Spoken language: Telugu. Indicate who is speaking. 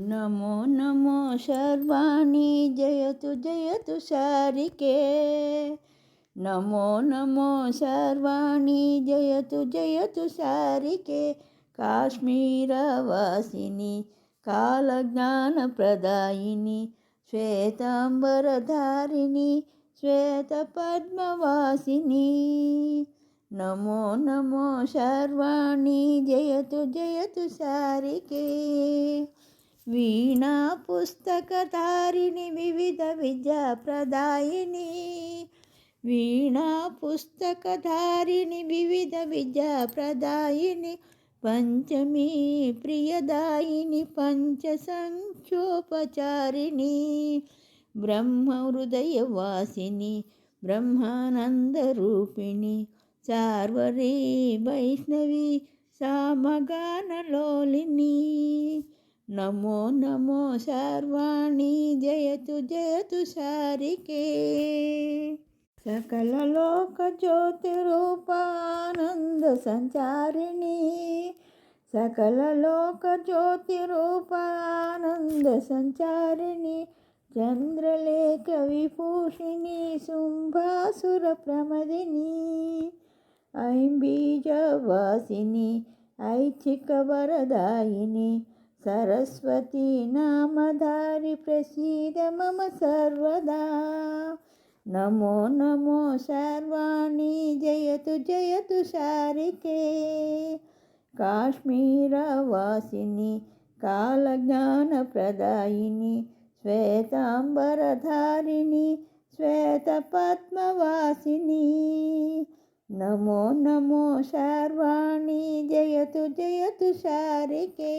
Speaker 1: నమో నమో శర్వాణి జయతు జయతు శారికే. నమో నమో శర్వాణి జయతు జయతు శారికే. కాశ్మీరవాసిని కాలజ్ఞానప్రదాయిని శ్వేతాంబరధారిణి శ్వేతపద్మవాసిని. నమో నమో శర్వాణి జయతు జయతు శారికే. వీణా పుస్తకధారిణి వివిధ విద్యా ప్రదాయిని వీణా పుస్తకధారిణి వివిధ విద్యా ప్రదాయిని పంచమీ ప్రియదాయిని పంచసంఖ్యోపచారిణి. బ్రహ్మ హృదయవాసిని బ్రహ్మానందరూపిణి. సార్వరీ వైష్ణవి సామగానలోలిని. నమో నమో శర్వాణి జయతు జయతు శారికే. సకల లోక జ్యోతి రూపానంద సంచారిణి. సకల లోక జ్యోతి రూపానంద సంచారిణి. చంద్రలేఖ విభూషిణి శుంభాసుర ప్రమదిని. ఐంబీజవాసిని ఐచ్ఛిక వరదాయిని. సరస్వతీ నామధారి ప్రసీద మమ సర్వదా. నమో నమో శర్వాణి జయతు జయతు శారికే. కాశ్మీరవాసిని కాలజ్ఞానప్రదాయిని శ్వేతాంబరధారిణి శ్వేతపద్మవాసిని. నమో నమో శర్వాణి జయతు జయతు శారికే